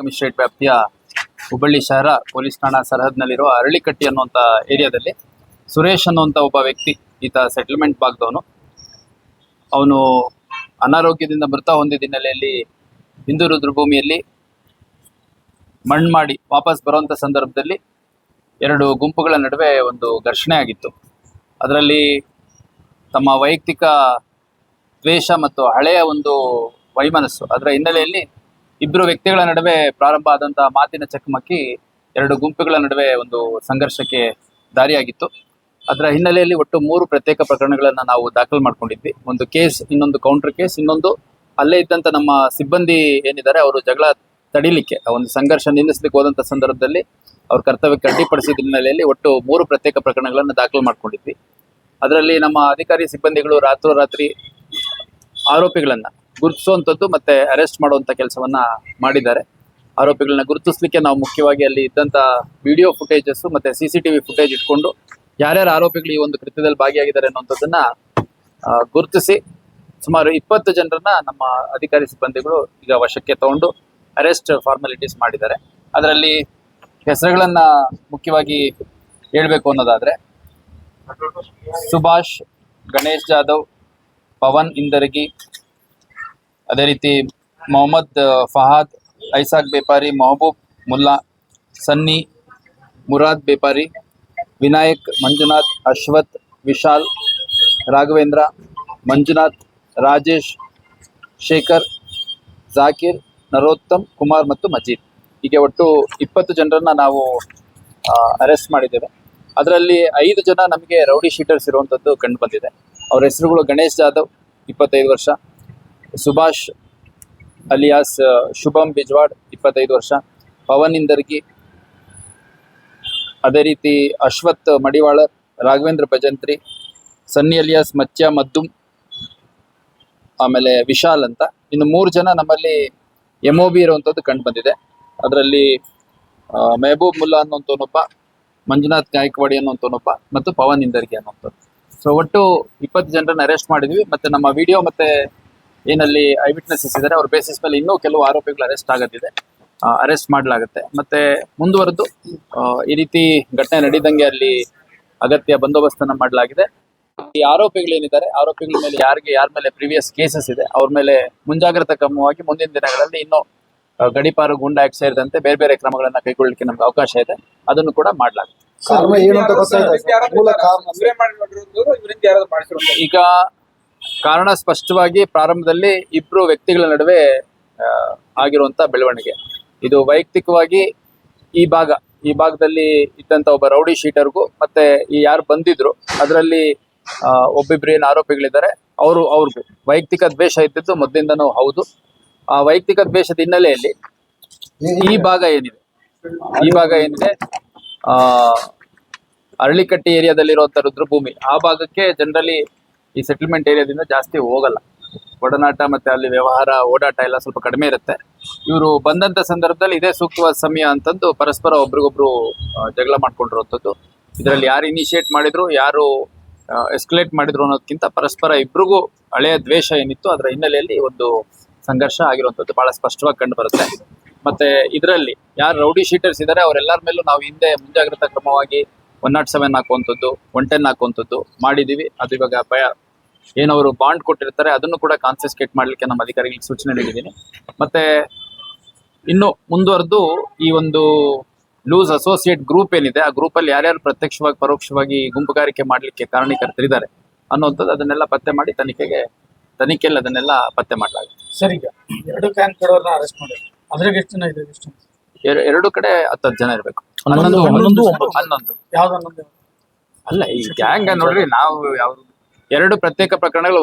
Commissionerate ವ್ಯಾಪ್ತಿಯ ಹುಬ್ಬಳ್ಳಿ ಶಹರ police ಠಾಣಾ ಸರಹದ್ನಲ್ಲಿರುವ ಅರಳಿಕಟ್ಟಿ ಅನ್ನುವಂಥ ಏರಿಯಾದಲ್ಲಿ ಸುರೇಶ್ ಅನ್ನುವಂಥ ಒಬ್ಬ ವ್ಯಕ್ತಿ, ಈತ ಸೆಟಲ್ಮೆಂಟ್ ಭಾಗದವನು. ಅವನು ಅನಾರೋಗ್ಯದಿಂದ ಮೃತ ಹೊಂದಿದ ಹಿನ್ನೆಲೆಯಲ್ಲಿ ಹಿಂದೂ ರುದ್ರಭೂಮಿಯಲ್ಲಿ ಮಣ್ಣು ಮಾಡಿ ವಾಪಸ್ ಬರುವಂಥ ಸಂದರ್ಭದಲ್ಲಿ ಎರಡು ಗುಂಪುಗಳ ನಡುವೆ ಒಂದು ಘರ್ಷಣೆ ಆಗಿತ್ತು. ಅದರಲ್ಲಿ ತಮ್ಮ ವೈಯಕ್ತಿಕ ದ್ವೇಷ ಮತ್ತು ಹಳೆಯ ಒಂದು ವೈಮನಸ್ಸು ಅದರ ಹಿನ್ನೆಲೆಯಲ್ಲಿ ಇಬ್ಬರು ವ್ಯಕ್ತಿಗಳ ನಡುವೆ ಪ್ರಾರಂಭ ಆದಂತಹ ಮಾತಿನ ಚಕಮಕಿ ಎರಡು ಗುಂಪುಗಳ ನಡುವೆ ಒಂದು ಸಂಘರ್ಷಕ್ಕೆ ದಾರಿಯಾಗಿತ್ತು. ಅದರ ಹಿನ್ನೆಲೆಯಲ್ಲಿ ಒಟ್ಟು ಮೂರು ಪ್ರತ್ಯೇಕ ಪ್ರಕರಣಗಳನ್ನು ನಾವು ದಾಖಲು ಮಾಡ್ಕೊಂಡಿದ್ವಿ. ಒಂದು ಕೇಸ್, ಇನ್ನೊಂದು ಕೌಂಟರ್ ಕೇಸ್, ಇನ್ನೊಂದು ಅಲ್ಲೇ ಇದ್ದಂಥ ನಮ್ಮ ಸಿಬ್ಬಂದಿ ಏನಿದ್ದಾರೆ, ಅವರು ಜಗಳ ತಡಿಲಿಕ್ಕೆ ಒಂದು ಸಂಘರ್ಷ ನಿಲ್ಲಿಸಲಿಕ್ಕೆ ಹೋದಂಥ ಸಂದರ್ಭದಲ್ಲಿ ಅವ್ರ ಕರ್ತವ್ಯಕ್ಕೆ ಅಡ್ಡಿಪಡಿಸಿದ ಹಿನ್ನೆಲೆಯಲ್ಲಿ ಒಟ್ಟು ಮೂರು ಪ್ರತ್ಯೇಕ ಪ್ರಕರಣಗಳನ್ನು ದಾಖಲು ಮಾಡ್ಕೊಂಡಿದ್ವಿ. ಅದರಲ್ಲಿ ನಮ್ಮ ಅಧಿಕಾರಿ, ಸಿಬ್ಬಂದಿಗಳು ರಾತ್ರೋರಾತ್ರಿ ಆರೋಪಿಗಳನ್ನ ಗುರುತಿಸುವಂಥದ್ದು ಮತ್ತೆ ಅರೆಸ್ಟ್ ಮಾಡುವಂಥ ಕೆಲಸವನ್ನ ಮಾಡಿದ್ದಾರೆ. ಆರೋಪಿಗಳನ್ನ ಗುರುತಿಸಲಿಕ್ಕೆ ನಾವು ಮುಖ್ಯವಾಗಿ ಅಲ್ಲಿ ಇದ್ದಂಥ ವಿಡಿಯೋ ಫುಟೇಜಸ್ ಮತ್ತೆ ಸಿ ಸಿ ಟಿವಿ ಫುಟೇಜ್ ಇಟ್ಕೊಂಡು ಯಾರ್ಯಾರು ಆರೋಪಿಗಳು ಈ ಒಂದು ಕೃತ್ಯದಲ್ಲಿ ಭಾಗಿಯಾಗಿದ್ದಾರೆ ಅನ್ನೋಂಥದ್ದನ್ನ ಗುರುತಿಸಿ ಸುಮಾರು ಇಪ್ಪತ್ತು ಜನರನ್ನ ನಮ್ಮ ಅಧಿಕಾರಿ ಸಿಬ್ಬಂದಿಗಳು ಈಗ ವಶಕ್ಕೆ ತಗೊಂಡು ಅರೆಸ್ಟ್ ಫಾರ್ಮಾಲಿಟೀಸ್ ಮಾಡಿದ್ದಾರೆ. ಅದರಲ್ಲಿ ಹೆಸರುಗಳನ್ನ ಮುಖ್ಯವಾಗಿ ಹೇಳ್ಬೇಕು ಅನ್ನೋದಾದ್ರೆ ಸುಭಾಷ್, ಗಣೇಶ್ ಜಾಧವ್, ಪವನ್ ಇಂದರ್ಗಿ ಅದೇ ರೀತಿ ಮೊಹಮ್ಮದ್ ಫಹಾದ್, ಐಸಾಕ್ ಬೇಪಾರಿ, ಮೊಹಬೂಬ್, ಮುಲ್ಲಾ, ಸನ್ನಿ, ಮುರಾದ್ ಬೇಪಾರಿ, ವಿನಾಯಕ್, ಮಂಜುನಾಥ್, ಅಶ್ವಥ್, ವಿಶಾಲ್, ರಾಘವೇಂದ್ರ, ಮಂಜುನಾಥ್, ರಾಜೇಶ್, ಶೇಖರ್, ಜಾಕಿರ್, ನರೋತ್ತಮ್, ಕುಮಾರ್ ಮತ್ತು ಮಜೀದ್. ಹೀಗೆ ಒಟ್ಟು ಇಪ್ಪತ್ತು ಜನರನ್ನು ನಾವು ಅರೆಸ್ಟ್ ಮಾಡಿದ್ದೇವೆ. ಅದರಲ್ಲಿ ಐದು ಜನ ನಮಗೆ ರೌಡಿ ಶೀಟರ್ಸ್ ಇರುವಂಥದ್ದು ಕಂಡು ಬಂದಿದೆ. ಅವರ ಹೆಸರುಗಳು ಗಣೇಶ್ ಜಾಧವ್, ಇಪ್ಪತ್ತೈದು ವರ್ಷ. ಸುಭಾಷ್ ಅಲಿಯಾಸ್ ಶುಭಂ ಬಿಜ್ವಾಡ್, ಇಪ್ಪತ್ತೈದು ವರ್ಷ. ಪವನ್ ಇಂದರ್ಗಿ, ಅದೇ ರೀತಿ ಅಶ್ವಥ್ ಮಡಿವಾಳ, ರಾಘವೇಂದ್ರ ಭಜಂತ್ರಿ, ಸನ್ನಿ ಅಲಿಯಾಸ್ ಮತ್ಯ ಮದ್ದುಮ್, ಆಮೇಲೆ ವಿಶಾಲ್ ಅಂತ. ಇನ್ನು ಮೂರು ಜನ ನಮ್ಮಲ್ಲಿ ಎಂ ಒ ಬಿ ಇರುವಂಥದ್ದು ಕಂಡು ಬಂದಿದೆ. ಅದರಲ್ಲಿ ಮೆಹಬೂಬ್ ಮುಲ್ಲಾ ಅನ್ನೋಂಥವನೊಬ್ಬ ಮಂಜುನಾಥ್ ಗಾಯಕ್ವಾಡಿ ಅನ್ನೋಂಥವನೊಬ್ಬ ಮತ್ತು ಪವನ್ ಇಂದರ್ಗಿ ಅನ್ನೋಂಥದ್ದು ಸೊ ಒಟ್ಟು ಇಪ್ಪತ್ತು ಜನರನ್ನ ಅರೆಸ್ಟ್ ಮಾಡಿದ್ವಿ. ಮತ್ತೆ ನಮ್ಮ ವಿಡಿಯೋ ಮತ್ತೆ ಏನಲ್ಲಿ ಐ ವಿಟ್ನೆಸಸ್ ಇದ್ದಾರೆ ಅವ್ರ ಬೇಸಿಸ್ ಮೇಲೆ ಇನ್ನೂ ಕೆಲವು ಆರೋಪಿಗಳು ಅರೆಸ್ಟ್ ಆಗೋದಿದೆ. ಅರೆಸ್ಟ್ ಮಾಡಲಾಗುತ್ತೆ. ಮತ್ತೆ ಮುಂದುವರೆದು ಆ, ಈ ರೀತಿ ಘಟನೆ ನಡೀದಂಗೆ ಅಲ್ಲಿ ಅಗತ್ಯ ಬಂದೋಬಸ್ತನ್ನ ಮಾಡಲಾಗಿದೆ. ಈ ಆರೋಪಿಗಳೇನಿದ್ದಾರೆ ಆರೋಪಿಗಳ ಮೇಲೆ ಯಾರಿಗೆ ಯಾರ ಮೇಲೆ ಪ್ರಿವಿಯಸ್ ಕೇಸಸ್ ಇದೆ ಅವ್ರ ಮೇಲೆ ಮುಂಜಾಗ್ರತಾ ಕ್ರಮವಾಗಿ ಮುಂದಿನ ದಿನಗಳಲ್ಲಿ ಇನ್ನೂ ಗಡಿಪಾರು ಗುಂಡಾ ಆಕ್ಟ್ ಸೇರಿದಂತೆ ಬೇರೆ ಬೇರೆ ಕ್ರಮಗಳನ್ನ ಕೈಗೊಳ್ಳಲಿಕ್ಕೆ ನಮ್ಗೆ ಅವಕಾಶ ಇದೆ. ಅದನ್ನು ಕೂಡ ಮಾಡಲಾಗುತ್ತೆ. ಈಗ ಕಾರಣ ಸ್ಪಷ್ಟವಾಗಿ ಪ್ರಾರಂಭದಲ್ಲಿ ಇಬ್ರು ವ್ಯಕ್ತಿಗಳ ನಡುವೆ ಆ, ಆಗಿರುವಂತ ಬೆಳವಣಿಗೆ. ಇದು ವೈಯಕ್ತಿಕವಾಗಿ ಈ ಭಾಗ ಈ ಭಾಗದಲ್ಲಿ ಇದ್ದಂತ ಒಬ್ಬ ರೌಡಿ ಶೀಟರ್ಗೂ ಮತ್ತೆ ಈ ಯಾರು ಬಂದಿದ್ರು ಅದರಲ್ಲಿ ಒಬ್ಬಿಬ್ರು ಏನು ಆರೋಪಿಗಳಿದ್ದಾರೆ ಅವರು ಅವ್ರಿಗೂ. ವೈಯಕ್ತಿಕ ದ್ವೇಷ ಇದ್ದಿದ್ದು ಮೊದಲಿಂದನೂ ಹೌದು. ಆ ವೈಯಕ್ತಿಕ ದ್ವೇಷದ ಹಿನ್ನೆಲೆಯಲ್ಲಿ ಈ ಭಾಗ ಏನಿದೆ? ಈ ಭಾಗ ಏನಿದೆ? ಆ ಅರಳಿಕಟ್ಟಿ ಏರಿಯಾದಲ್ಲಿರುವಂತ ರುದ್ರಭೂಮಿ ಆ ಭಾಗಕ್ಕೆ ಜನರಲಿ ಈ ಸೆಟಲ್ಮೆಂಟ್ ಏರಿಯಾದಿಂದ ಜಾಸ್ತಿ ಹೋಗಲ್ಲ. ಒಡನಾಟ ಮತ್ತೆ ಅಲ್ಲಿ ವ್ಯವಹಾರ, ಓಡಾಟ ಎಲ್ಲ ಸ್ವಲ್ಪ ಕಡಿಮೆ ಇರುತ್ತೆ. ಇವರು ಬಂದಂತ ಸಂದರ್ಭದಲ್ಲಿ ಇದೇ ಸೂಕ್ತವಾದ ಸಮಯ ಅಂತಂದು ಪರಸ್ಪರ ಒಬ್ರಿಗೊಬ್ರು ಜಗಳ ಮಾಡ್ಕೊಂಡಿರುವಂಥದ್ದು. ಇದರಲ್ಲಿ ಯಾರು ಇನಿಷಿಯೇಟ್ ಮಾಡಿದ್ರು, ಯಾರು ಎಸ್ಕಲೇಟ್ ಮಾಡಿದ್ರು ಅನ್ನೋದಕ್ಕಿಂತ ಪರಸ್ಪರ ಇಬ್ರಿಗೂ ಹಳೆಯ ದ್ವೇಷ ಏನಿತ್ತು ಅದರ ಹಿನ್ನೆಲೆಯಲ್ಲಿ ಒಂದು ಸಂಘರ್ಷ ಆಗಿರುವಂಥದ್ದು ಬಹಳ ಸ್ಪಷ್ಟವಾಗಿ ಕಂಡು ಬರುತ್ತೆ. ಮತ್ತೆ ಇದರಲ್ಲಿ ಯಾರು ರೌಡಿ ಶೀಟರ್ಸ್ ಇದ್ದಾರೆ ಅವರೆಲ್ಲರ ಮೇಲೂ ನಾವು ಹಿಂದೆ ಮುಂಜಾಗ್ರತಾ ಕ್ರಮವಾಗಿ ಒನ್ ನಾಟ್ ಸೆವೆನ್ ಹಾಕುವಂಥದ್ದು ಒನ್ ಟೆನ್ ಹಾಕುವಂಥದ್ದು ಮಾಡಿದೀವಿ ಅದು ಇವಾಗ ಭಯ. ಏನವರು ಬಾಂಡ್ ಕೊಟ್ಟಿರ್ತಾರೆ ಅದನ್ನು ಕೂಡ ಕಾನ್ಫಿಸ್ಕೇಟ್ ಮಾಡಲಿಕ್ಕೆ ನಮ್ಮ ಅಧಿಕಾರಿಗಳಿಗೆ ಸೂಚನೆ ನೀಡಿದ್ದೀನಿ. ಮತ್ತೆ ಇನ್ನು ಮುಂದುವರೆದು ಈ ಒಂದು ಲೂಸ್ ಅಸೋಸಿಯೇಟ್ ಗ್ರೂಪ್ ಏನಿದೆ ಆ ಗ್ರೂಪಲ್ಲಿ ಯಾರ್ಯಾರು ಪ್ರತ್ಯಕ್ಷವಾಗಿ ಪರೋಕ್ಷವಾಗಿ ಗುಂಪುಗಾರಿಕೆ ಮಾಡಲಿಕ್ಕೆ ಕಾರಣೀಕರ್ತರಿದ್ದಾರೆ ಅನ್ನುವಂಥದ್ದು ಅದನ್ನೆಲ್ಲ ಪತ್ತೆ ಮಾಡಿ ತನಿಖೆಗೆ ತನಿಖೆಯಲ್ಲಿ ಅದನ್ನೆಲ್ಲ ಪತ್ತೆ ಮಾಡಲಾಗುತ್ತೆ ಸರಿ ಈಗ ಎರಡು ಕ್ಯಾನ್ ಅರೆಸ್ಟ್ ಮಾಡಿ ಅದ್ರಾಗ ಎಷ್ಟು ಜನ ಇದೆ ಎಷ್ಟು ಎರಡು ಕಡೆ ಹತ್ತತ್ತು ಜನ ಇರಬೇಕು. ಹನ್ನೊಂದು, ಹನ್ನೊಂದು, ಒಂಬತ್ತು. ಹನ್ನೊಂದು. ಯಾವ್ದು ಅನ್ನೋದು ಅಲ್ಲ ಈ ಗ್ಯಾಂಗ್ ನೋಡ್ರಿ ನಾವು ಯಾವ ಎರಡು ಪ್ರತ್ಯೇಕ ಪ್ರಕರಣಗಳು